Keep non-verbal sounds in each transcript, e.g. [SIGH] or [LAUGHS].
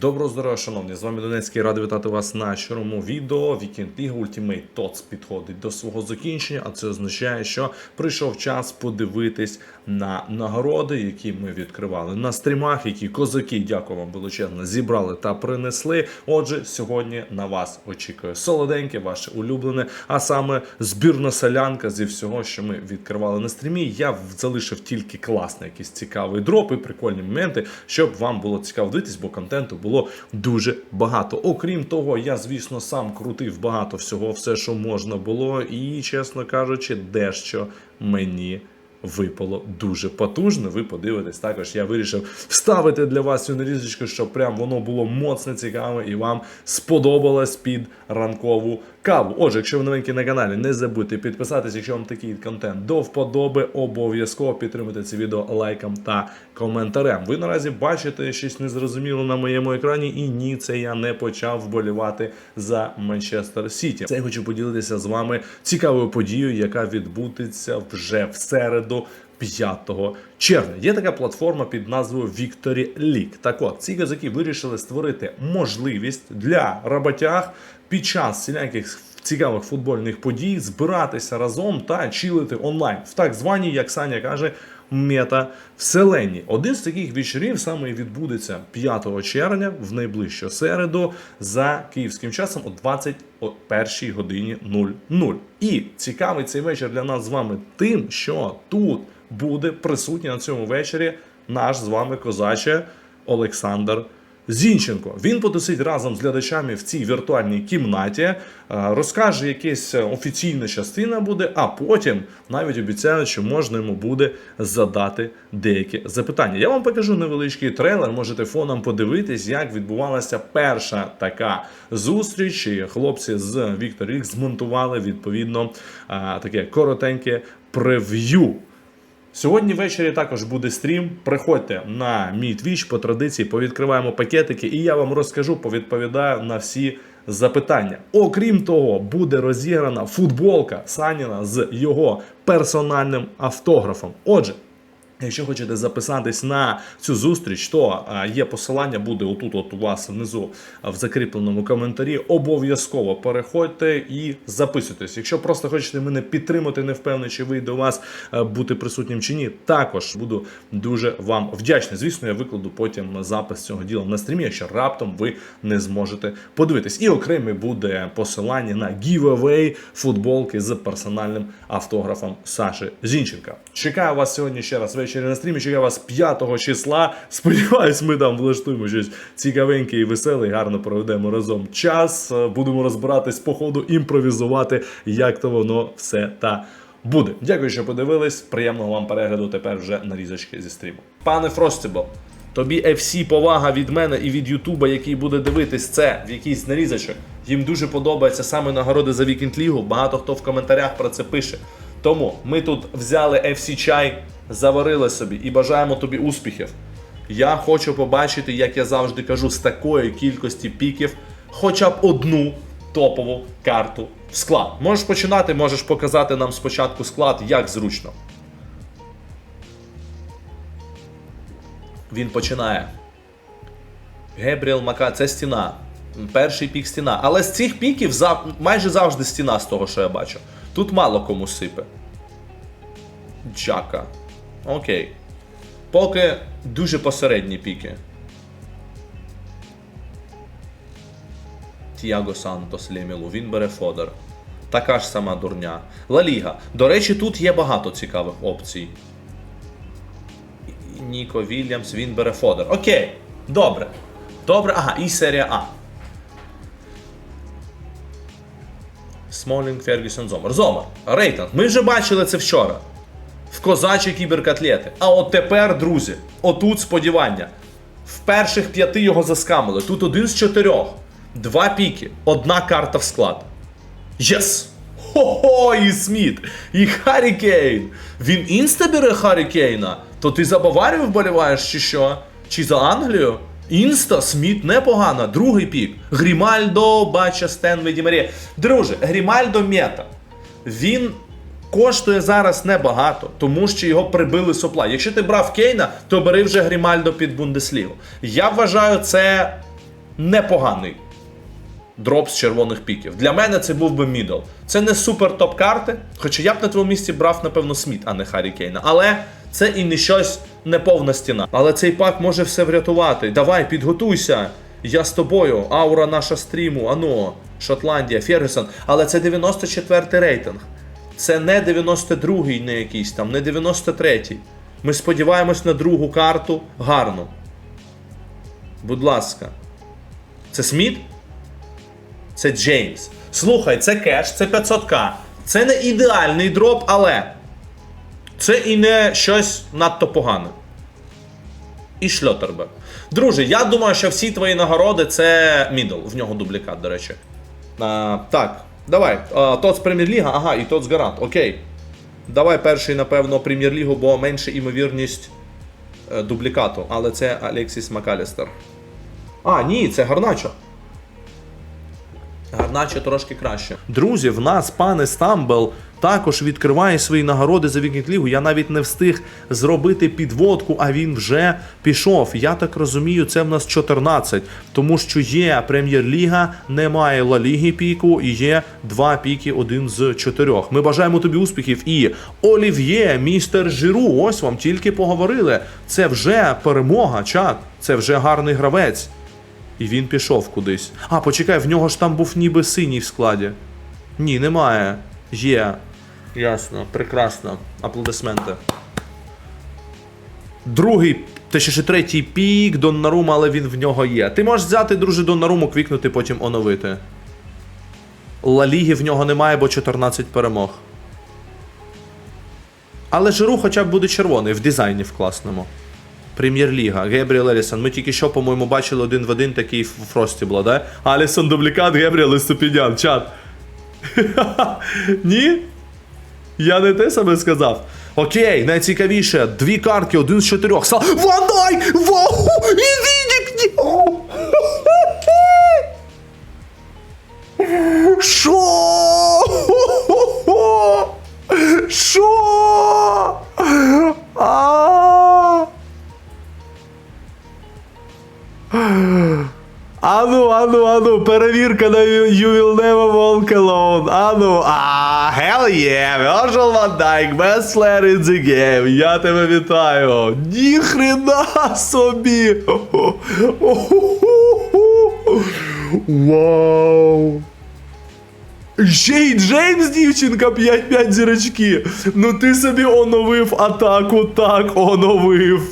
Доброго здоров'я, шановні! З вами Донецький радий вітати вас на щирому відео. Вікенд Ліга Ultimate TOTS підходить до свого закінчення, а це означає, що прийшов час подивитись на нагороди, які ми відкривали на стрімах, які козаки, дякую вам величезно, зібрали та принесли. Отже, сьогодні на вас очікує солоденьке, ваше улюблене, а саме збірна солянка зі всього, що ми відкривали на стрімі. Я залишив тільки класний якийсь цікавий дроп і прикольні моменти, щоб вам було цікаво дивитись, бо контенту було дуже багато. Окрім того, я, звісно, сам крутив багато всього, все, що можна було, і, чесно кажучи, дещо мені. Випало дуже потужно. Ви подивитесь також. Я вирішив вставити для вас цю нарізочку, щоб прям воно було моцне, цікаве і вам сподобалось під ранкову каву. Отже, якщо ви новенькі на каналі, не забудьте підписатись, якщо вам такий контент до вподоби, обов'язково підтримуйте це відео лайком та коментарем. Ви наразі бачите щось незрозуміло на моєму екрані, і ні, це я не почав вболівати за Манчестер Сіті. Це я хочу поділитися з вами цікавою подією, яка відбудеться вже в середу. 5 червня є така платформа під назвою Victory League. Так от ці козаки вирішили створити можливість для роботяг під час всіляких цікавих футбольних подій збиратися разом та чилити онлайн в так званій, як Саня каже, мета вселенні. Один з таких вечорів саме відбудеться 5 червня в найближчу середу за київським часом о 21 годині 00. І цікавий цей вечір для нас з вами тим, що тут буде присутній на цьому вечорі наш з вами козаче Олександр. Зінченко він потусить разом з глядачами в цій віртуальній кімнаті, е, розкаже якась офіційна частина буде, а потім навіть обіцяють, що можна йому буде задати деякі запитання. Я вам покажу невеличкий трейлер. Можете фоном подивитись, як відбувалася перша така зустріч. І хлопці з Victor X змонтували відповідно е, таке коротеньке прев'ю. Сьогодні ввечері також буде стрім. Приходьте на мій твіч по традиції, повідкриваємо пакетики, і я вам розкажу, повідповідаю на всі запитання. Окрім того, буде розіграна футболка Саніна з його персональним автографом. Отже. Якщо хочете записатись на цю зустріч, то є посилання, буде отут, от у вас внизу в закріпленому коментарі. Обов'язково переходьте і записуйтесь. Якщо просто хочете мене підтримати, не впевнений, чи вийде у вас бути присутнім чи ні, також буду дуже вам вдячний. Звісно, я викладу потім запис цього діла на стрімі, якщо раптом ви не зможете подивитись. І окреме буде посилання на giveaway футболки з персональним автографом Саші Зінченка. Чекаю вас сьогодні ще раз ввечері на стрімі. Чекаю вас 5 числа. Сподіваюсь, ми там влаштуємо щось цікавеньке і веселе, гарно проведемо разом час. Е, Будемо розбиратись по ходу, імпровізувати, як то воно все та буде. Дякую, що подивились. Приємного вам перегляду тепер вже нарізочки зі стріму. Пане Фростібл, тобі FC повага від мене і від Ютуба, який буде дивитись це в якийсь нарізочок. Їм дуже подобається саме нагороди за Вікінд Лігу. Багато хто в коментарях про це пише. Тому ми тут взяли FC чай, заварили собі і бажаємо тобі успіхів. Я хочу побачити, як я завжди кажу, з такої кількості піків, хоча б одну топову карту в склад. Можеш починати, можеш показати нам спочатку склад, як зручно. Він починає. Гебріел Мака, це стіна. Перший пік стіна. Але з цих піків зав... майже завжди стіна з того, що я бачу. Тут мало кому сипе. Джака. Окей. Поки дуже посередні піки. Тіаго Сантос Лемілу, він бере Фодер. Така ж сама дурня. Ла Ліга. До речі, тут є багато цікавих опцій. Ніко Вільямс, він бере Фодер. Окей. Добре. Добре, ага, і серія А. Смолінг, Фергюсон, Зомер. Зомер. Рейтинг. Ми вже бачили це вчора. Козачі кіберкатлети. А от тепер, друзі, отут сподівання. В перших п'яти його заскамили. Тут один з чотирьох. Два піки, одна карта в склад. Єс! Хо-хо, і Сміт! І Харі Кейн! Він інста бере Харі Кейна? То ти за Баварію вболіваєш чи що? Чи за Англію? Інста, Сміт непогано. Другий пік. Грімальдо, Бача, Стенвей, Ді Марія. Друже, Грімальдо мета. Він коштує зараз небагато, тому що його прибили сопла. Якщо ти брав Кейна, то бери вже Грімальдо під Бундеслігу. Я вважаю, це непоганий дроп з червоних піків. Для мене це був би мідл. Це не супер топ карти, хоча я б на твоєму місці брав, напевно, Сміт, а не Харі Кейна. Але це і не щось неповна стіна. Але цей пак може все врятувати. Давай, підготуйся. Я з тобою. Аура наша стріму, ано, Шотландія, Фергюсон. Але це 94 рейтинг. Це не 92-й, не якийсь там, не 93-й. Ми сподіваємось на другу карту гарну. Будь ласка. Це Сміт? Це Джеймс. Слухай, це кеш, це 500к. Це не ідеальний дроп, але це і не щось надто погане. І Шльотербек. Друже, я думаю, що всі твої нагороди це мідл. В нього дублікат, до речі. А, так, давай. Тоц прем'єр-ліга, ага, і тот з гарант. Окей. Давай перший, напевно, прем'єр-лігу, бо менша імовірність е, дублікату. Але це Алексіс Макалістер. А, ні, це Гарначо. Гарначо трошки краще. Друзі, в нас пане Стамбел також відкриває свої нагороди за Вікінг Лігу. Я навіть не встиг зробити підводку, а він вже пішов. Я так розумію, це в нас 14, тому що є Прем'єр-ліга, немає Ла Ліги піку і є два піки, один з чотирьох. Ми бажаємо тобі успіхів. І Олів'є, містер Жиру, ось вам тільки поговорили. Це вже перемога, чат. Це вже гарний гравець. І він пішов кудись. А, почекай, в нього ж там був ніби синій в складі. Ні, немає. Є. Ясно, прекрасно. Аплодисменти. Другий, точніше третій пік Доннарума, але він в нього є. Ти можеш взяти, друже, Доннаруму, квікнути, потім оновити. Ла Ліги в нього немає, бо 14 перемог. Але Жиру хоча б буде червоний в дизайні в класному. Прем'єр-ліга, Гебріел Елісон. Ми тільки що, по-моєму, бачили один в один такий в Фрості було, да? Алісон дублікат, Гебріел і Ступідян. Чат. [LAUGHS] Ні? Я не те саме сказав. Окей, найцікавіше. Дві картки, один з чотирьох. Са... Ван Дайк! Вау! І Відік! Що? Що? А? Ану, ану, ану, перевірка на You Will Never Walk Alone. Ану, а, hell yeah, Virgil van Dijk, best player in the game. Я тебе вітаю. Ніхрена собі. Вау. Ще й Джеймс, дівчинка, 5-5 зірочки. Ну ти собі оновив атаку, так оновив.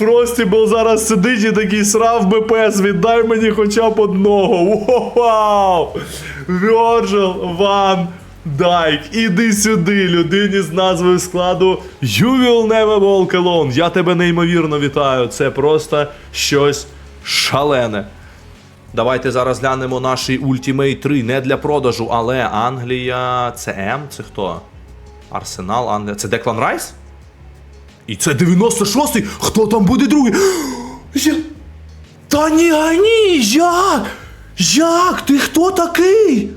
Фростібл зараз сидить і такий срав БПС, віддай мені хоча б одного. Вау! Virgil Ван Дайк, іди сюди, людині з назвою складу You will never walk alone. Я тебе неймовірно вітаю. Це просто щось шалене. Давайте зараз глянемо наш Ultimate 3. Не для продажу, але Англія. Це М? Це хто? Арсенал, Англія. Це Деклан Райс? І це 96-й! Хто там буде другий? [GASPS] Я... Та ні, а ні! Як? Як? Ти хто такий?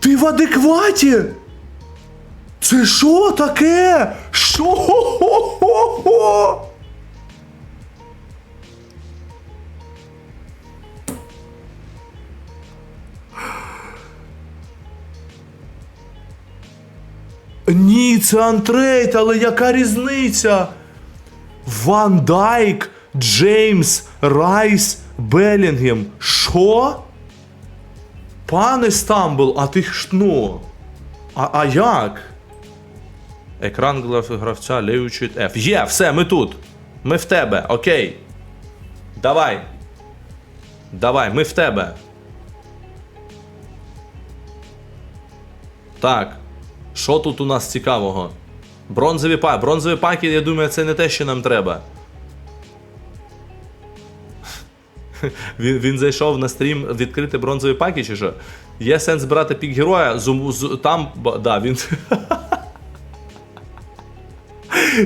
Ти в адекваті? Це що таке? Що? Ні, це антрейд, але яка різниця? Ван Дайк, Джеймс, Райс, Белінгем. Що? Пане Стамбл, а ти ну. А, а як? Екран гравця леючить F. Є, все, ми тут. Ми в тебе, окей. Давай. Давай, ми в тебе. Так. Що тут у нас цікавого? Бронзові паки. Бронзові паки, я думаю, це не те, що нам треба. [LAUGHS] Він, він зайшов на стрім відкрити бронзові паки, чи що? Є сенс брати пік героя, зум, з, там. Да, він. [LAUGHS]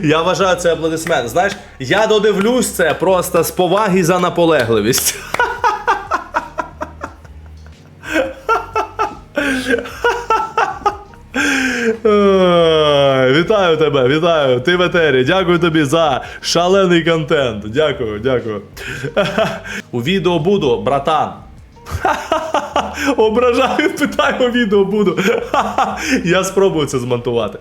Я вважаю це аплодисмент. Знаєш, я додивлюсь це просто з поваги за наполегливість. [LAUGHS] Ой, Вітаю тебе, вітаю! Ти в етері. Дякую тобі за шалений контент. Дякую, дякую. [LAUGHS] У відео буду, братан. [LAUGHS] Ображаю, питаю, у відео буду. [LAUGHS] Я спробую це змонтувати.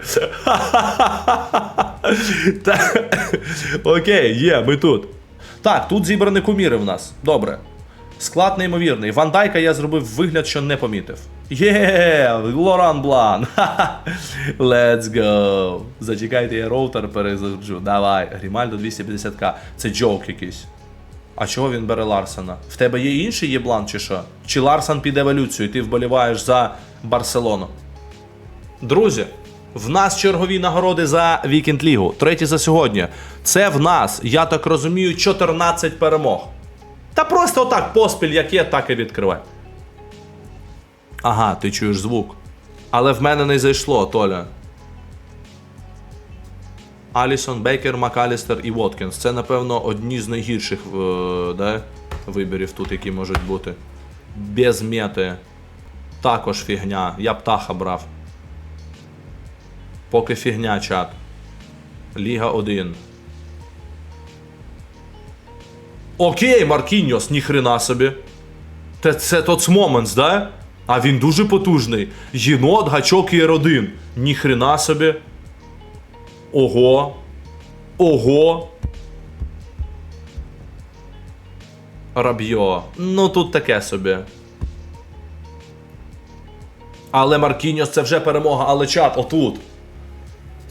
Окей, є, ми тут. Так, тут зібрані куміри в нас. Добре. Склад неймовірний. Ван Дайка я зробив вигляд, що не помітив. Є, Лоран Блан. [LAUGHS] Let's go. Зачекайте, я роутер перезаджу. Давай. Грімальдо 250к. Це джок якийсь. А чого він бере Ларсена? В тебе є інший єблан чи що? Чи Ларсен під еволюцію, і ти вболіваєш за Барселону? Друзі, в нас чергові нагороди за Вікенд Лігу. Треті за сьогодні. Це в нас, я так розумію, 14 перемог. Та просто отак поспіль, як є, так і відкривай. Ага, ти чуєш звук. Але в мене не зайшло, Толя. Алісон, Бейкер, Макалістер і Воткінс. Це, напевно, одні з найгірших е, да, вибірів тут, які можуть бути. Без мети. Також фігня. Я птаха брав. Поки фігня, чат. Ліга 1. Окей, Маркіньос, ніхрена собі. Те це тот моментс, да? А він дуже потужний. Єнот, гачок і R1. Ніхрена собі. Ого. Ого. Рабьо. Ну тут таке собі. Але Маркіньос це вже перемога, але чат, отут.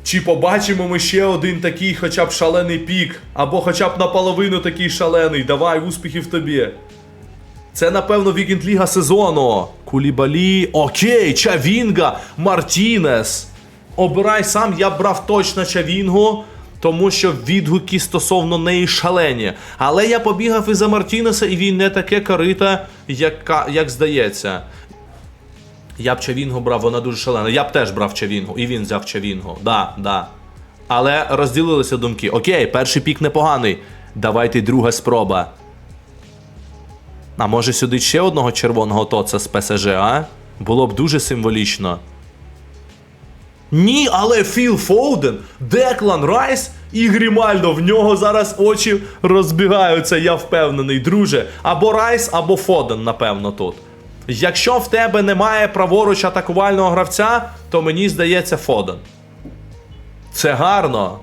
Чи побачимо ми ще один такий хоча б шалений пік, або хоча б наполовину такий шалений. Давай, успіхів тобі. Це, напевно, Вікенд Ліга сезону. Кулібалі. Окей, Чавінга, Мартінес. Обирай сам, я б брав точно Чавінгу, тому що відгуки стосовно неї шалені. Але я побігав і за Мартінеса, і він не таке корита, яка, як здається. Я б Чавінгу брав, вона дуже шалена. Я б теж брав Чавінгу, і він взяв Чавінгу. Да, да. Але розділилися думки. Окей, перший пік непоганий. Давайте друга спроба. А може сюди ще одного червоного тоца з ПСЖ, а? Було б дуже символічно. Ні, але Філ Фоуден, Деклан Райс і Грімальдо. В нього зараз очі розбігаються, я впевнений, друже. Або Райс, або Фоден, напевно, тут. Якщо в тебе немає праворуч атакувального гравця, то мені здається Фоден. Це гарно.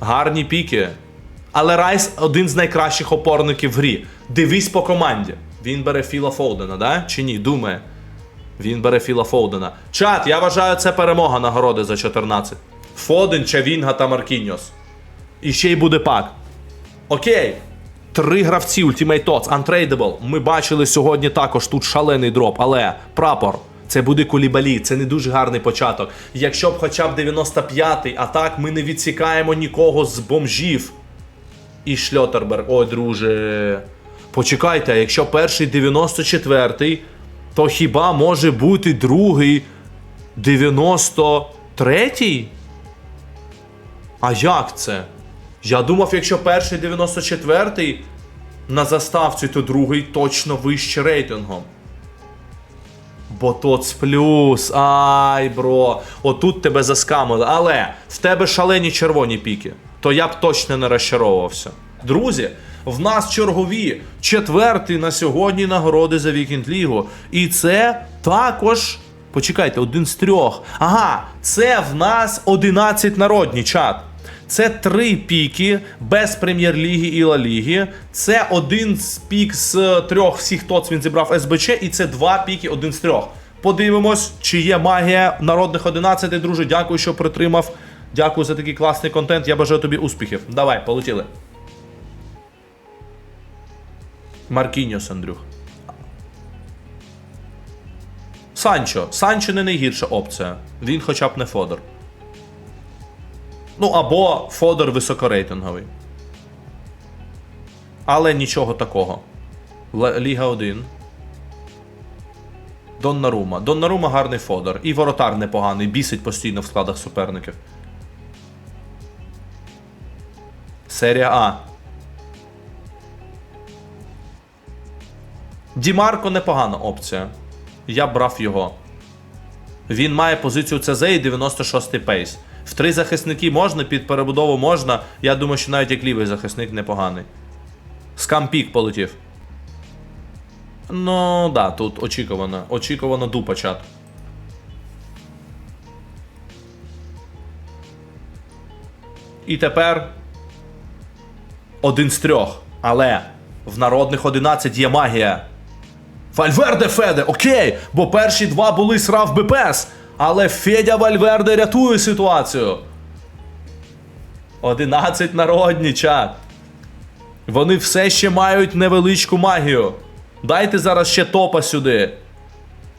Гарні піки. Але Райс один з найкращих опорників в грі. Дивись по команді. Він бере Філа Фоудена, да? Чи ні? Думає. Він бере Філа Фоудена. Чат, я вважаю, це перемога нагороди за 14. Фоден, Чавінга та Маркіньос. І ще й буде пак. Окей. Три гравці Ultimate TOTS, Untradeable. Ми бачили сьогодні також тут шалений дроп, але прапор. Це буде кулібалі, це не дуже гарний початок. Якщо б хоча б 95-й, а так ми не відсікаємо нікого з бомжів. І Шльотерберг. Ой, друже. Почекайте, а якщо перший 94-й, то хіба може бути другий 93-й? А як це? Я думав, якщо перший 94-й на заставці, то другий точно вище рейтингом. Бо тоц плюс. Ай, бро. Отут тебе заскамили. Але в тебе шалені червоні піки. То я б точно не розчаровувався. Друзі, в нас чергові четверті на сьогодні нагороди за Вікенд Лігу. І це також. Почекайте, один з трьох. Ага, це в нас 11 народні чат. Це три піки без прем'єр-ліги і Ла Ліги. Це один з пік з трьох всіх ТОЦ він зібрав СБЧ, і це два піки, один з трьох. Подивимось, чи є магія народних 11, друже. Дякую, що притримав. Дякую за такий класний контент. Я бажаю тобі успіхів. Давай, полетіли. Маркіньос, Андрюх. Санчо. Санчо не найгірша опція. Він хоча б не Фодор. Ну, або Фодор високорейтинговий. Але нічого такого. Ліга 1. Доннарума. Доннарума гарний Фодор. І воротар непоганий, бісить постійно в складах суперників. Серія А. Дімарко непогана опція. Я брав його. Він має позицію ЦЗ і 96-й пейс. В три захисники можна, під перебудову можна. Я думаю, що навіть як лівий захисник непоганий. Скампік полетів. Ну, да, тут очікувано. Очікувано дупа чат. І тепер один з трьох. Але в народних 11 є магія. Вальверде Феде, окей, бо перші два були срав БПС. Але Федя Вальверде рятує ситуацію. 11 народні чат. Вони все ще мають невеличку магію. Дайте зараз ще топа сюди.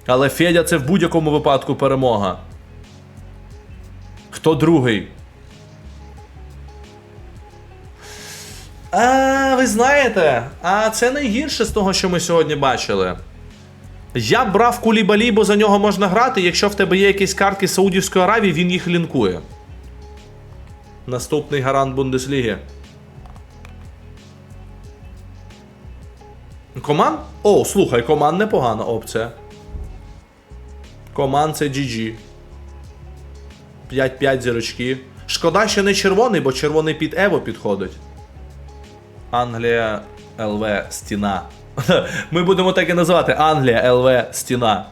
Але Федя це в будь-якому випадку перемога. Хто другий? А, ви знаєте, а це найгірше з того, що ми сьогодні бачили. Я брав кулібалі, бо за нього можна грати. Якщо в тебе є якісь картки Саудівської Аравії, він їх лінкує. Наступний гарант Бундесліги. Коман? О, слухай, коман непогана опція. Коман це GG. 5-5 зірочки. Шкода, що не червоний, бо червоний під Ево підходить. Англія ЛВ стіна. [LAUGHS] Ми будемо так і називати Англія ЛВ стіна.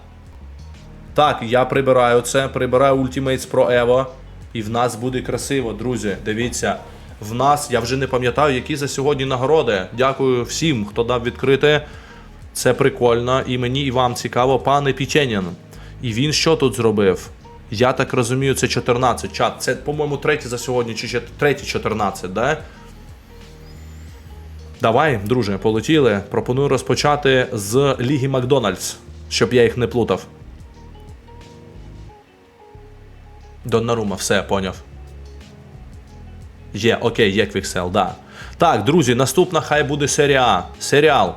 Так, я прибираю це, прибираю Ultimates Pro Evo. І в нас буде красиво, друзі. Дивіться. В нас, я вже не пам'ятаю, які за сьогодні нагороди. Дякую всім, хто дав відкрити. Це прикольно. І мені, і вам цікаво, пане Піченін. І він що тут зробив? Я так розумію, це 14. Чат. Це, по-моєму, третій за сьогодні, чи третій 14, да? Давай, друже, полетіли. Пропоную розпочати з Ліги Макдональдс, щоб я їх не плутав. Доннарума, все, поняв. Є, окей, є Квіксел, да. Так, друзі, наступна хай буде серія. Серіал.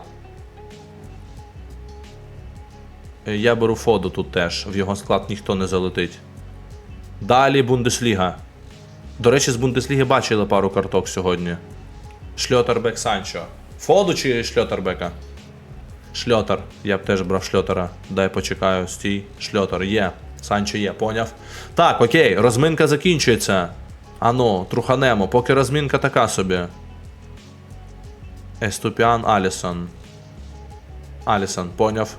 Я беру Фоду тут теж. В його склад ніхто не залетить. Далі Бундесліга. До речі, з Бундесліги бачили пару карток сьогодні. Шльотербек Санчо. Фоду чи Шльотербека? Шльотер. Я б теж брав шльотера. Дай почекаю, стій. Шльотер є. Санчо є, поняв. Так, окей, розминка закінчується. Ану, труханемо, поки розмінка така собі. Еступіан Алісон. Алісон, поняв.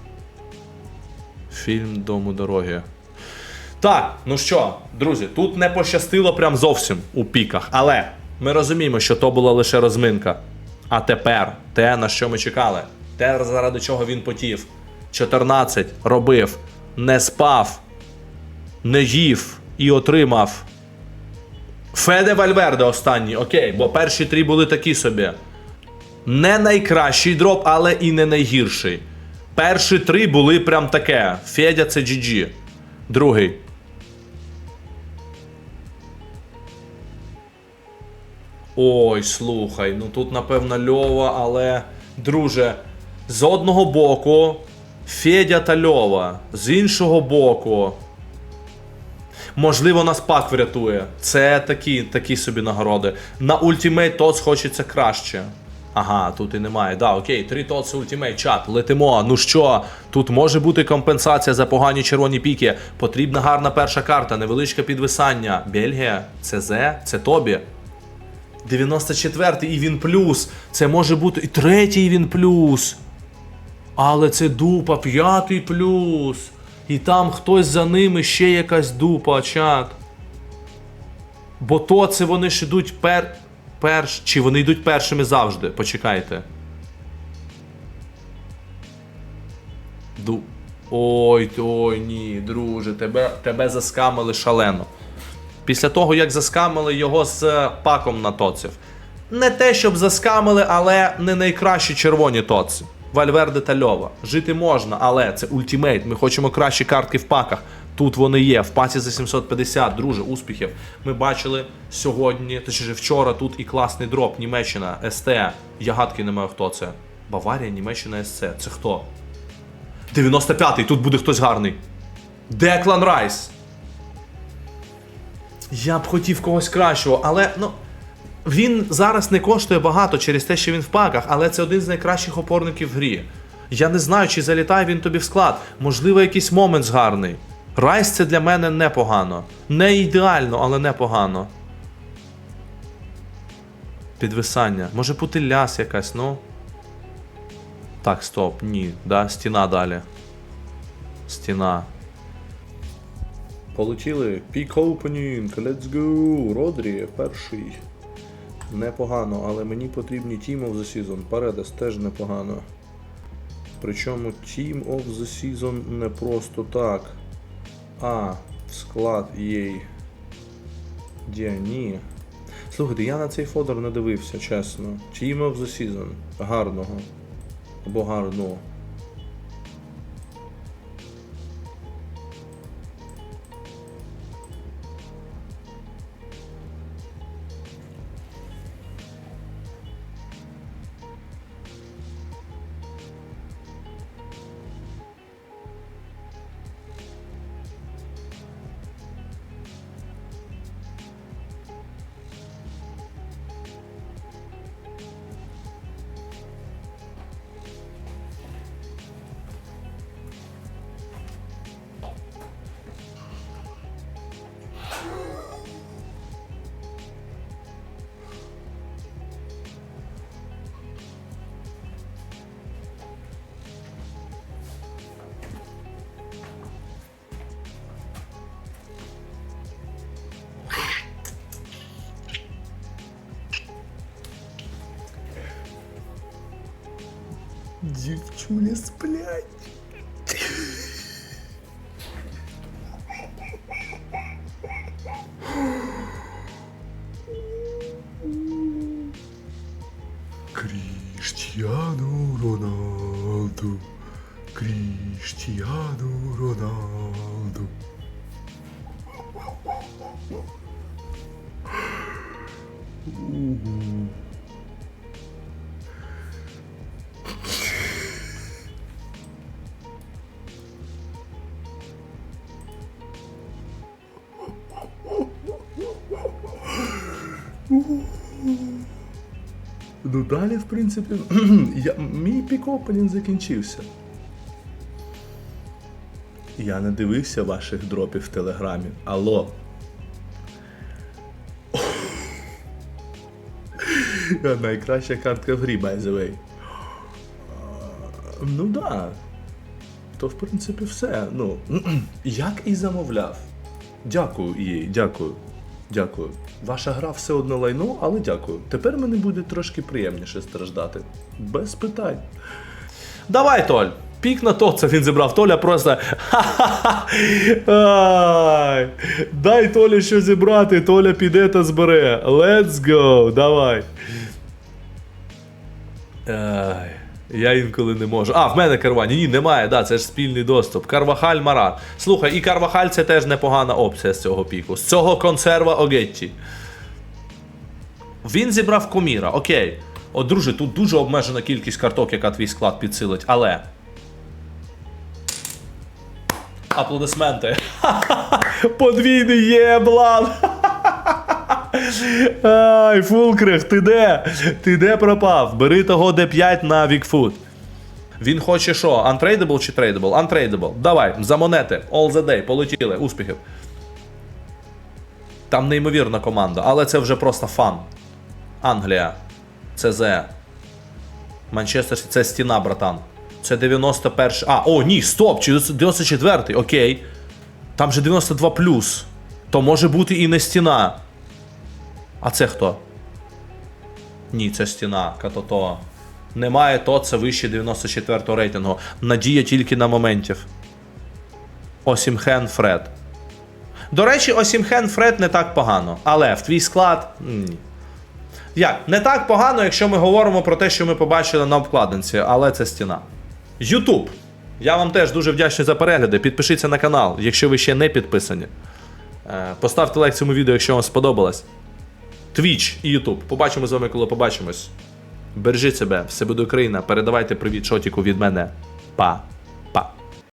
Фільм Дому дороги. Так, ну що, друзі, тут не пощастило прям зовсім у піках. Але ми розуміємо, що то була лише розминка. А тепер те, на що ми чекали, те, заради чого він потів. 14 робив, не спав, не їв і отримав. Феде Вальверде останній, окей, бо перші три були такі собі. Не найкращий дроп, але і не найгірший. Перші три були прям таке. Федя це GG. Другий. Ой, слухай, ну тут напевно Льова, але. Друже, з одного боку Федя та Льова, з іншого боку. Можливо, нас пак врятує. Це такі, такі собі нагороди. На Ultimate TOTS хочеться краще. Ага, тут і немає. Да, окей, 3 TOTS Ultimate, чат, летимо. Ну що, тут може бути компенсація за погані червоні піки. Потрібна гарна перша карта, невеличке підвисання. Бельгія, ЦЗ, це тобі. 94-й і він плюс. Це може бути і третій він плюс. Але це дупа, п'ятий плюс. І там хтось за ними ще якась дупа, чат. Бо то це вони ж ідуть пер... перш. Чи вони йдуть першими завжди? Почекайте. Ду. Ой, ой, ні, друже, тебе, тебе заскамили шалено. Після того, як заскамили його з паком на тоців. Не те, щоб заскамили, але не найкращі червоні тоци. Вальверде та Льова. Жити можна, але це ультимейт. Ми хочемо кращі картки в паках. Тут вони є. В паці за 750, друже, успіхів. Ми бачили сьогодні, точніше вчора, тут і класний дроп. Німеччина, СТ. Я гадки не маю, хто це. Баварія, Німеччина, СЦ. Це хто? 95-й, тут буде хтось гарний. Деклан Райс. Я б хотів когось кращого, але ну. Він зараз не коштує багато через те, що він в паках, але це один з найкращих опорників в грі. Я не знаю, чи залітає він тобі в склад. Можливо, якийсь момент гарний. Райс це для мене непогано. Не ідеально, але непогано. Підвисання. Може бути ляс якась, ну. Так, стоп, ні. Да, стіна далі. Стіна. Полетіли. Пік opening, let's go. Родрі, перший. Непогано, але мені потрібні Team of the Season. Паредес теж непогано. Причому Team of the Season не просто так. А, склад їй. Де ні. Слухайте, я на цей фодор не дивився, чесно. Team of the Season. Гарного. Або гарно. Дівчуля сплять. Принципі, [CLEARS THROAT] я, мій пік-опенінг закінчився. Я не дивився ваших дропів в Телеграмі. Алло. [LAUGHS] Найкраща картка в грі, by the way. Ну да. То в принципі все. Ну, [CLEARS THROAT] як і замовляв. Дякую їй, дякую. Дякую. Ваша гра все одно лайно, але дякую. Тепер мені буде трошки приємніше страждати. Без питань. Давай, Толь. Пік на то, це він зібрав Толя просто. Ха-ха-ха. Ай. Дай Толі що зібрати, Толя піде та збере. Let's go, давай. Ай. Я інколи не можу. А, в мене керування. Ні, немає, да, це ж спільний доступ. Карвахаль Марат. Слухай, і Карвахаль це теж непогана опція з цього піку. З цього консерва Огетті. Він зібрав коміра, окей. От, друже, тут дуже обмежена кількість карток, яка твій склад підсилить, але. Аплодисменти. [LAUGHS] Подвійний єблан. Ай, Фулкрих, ти де? Ти де пропав? Бери того D5 на Вікфуд. Він хоче що? Untradeable чи tradable? Untradeable. Давай, за монети. All the day, полетіли, успіхів. Там неймовірна команда, але це вже просто фан. Англія. ЦЗ. Манчестер це стіна, братан. Це 91. А, о, ні, стоп! 94-й, окей. Там же 92 То може бути і не стіна. А це хто? Ні, це стіна, Катото. Немає то, це вище 94-го рейтингу. Надія тільки на моментів. Осімхен Фред. До речі, Осімхен Фред не так погано. Але в твій склад. Ні. Як? Не так погано, якщо ми говоримо про те, що ми побачили на обкладинці, але це стіна. Ютуб. Я вам теж дуже вдячний за перегляди. Підпишіться на канал, якщо ви ще не підписані. Е, Поставте лайк цьому відео, якщо вам сподобалось. Twitch і YouTube. Побачимо з вами, коли побачимось. Бережіть себе, все буде Україна. Передавайте привіт шотіку від мене. Па.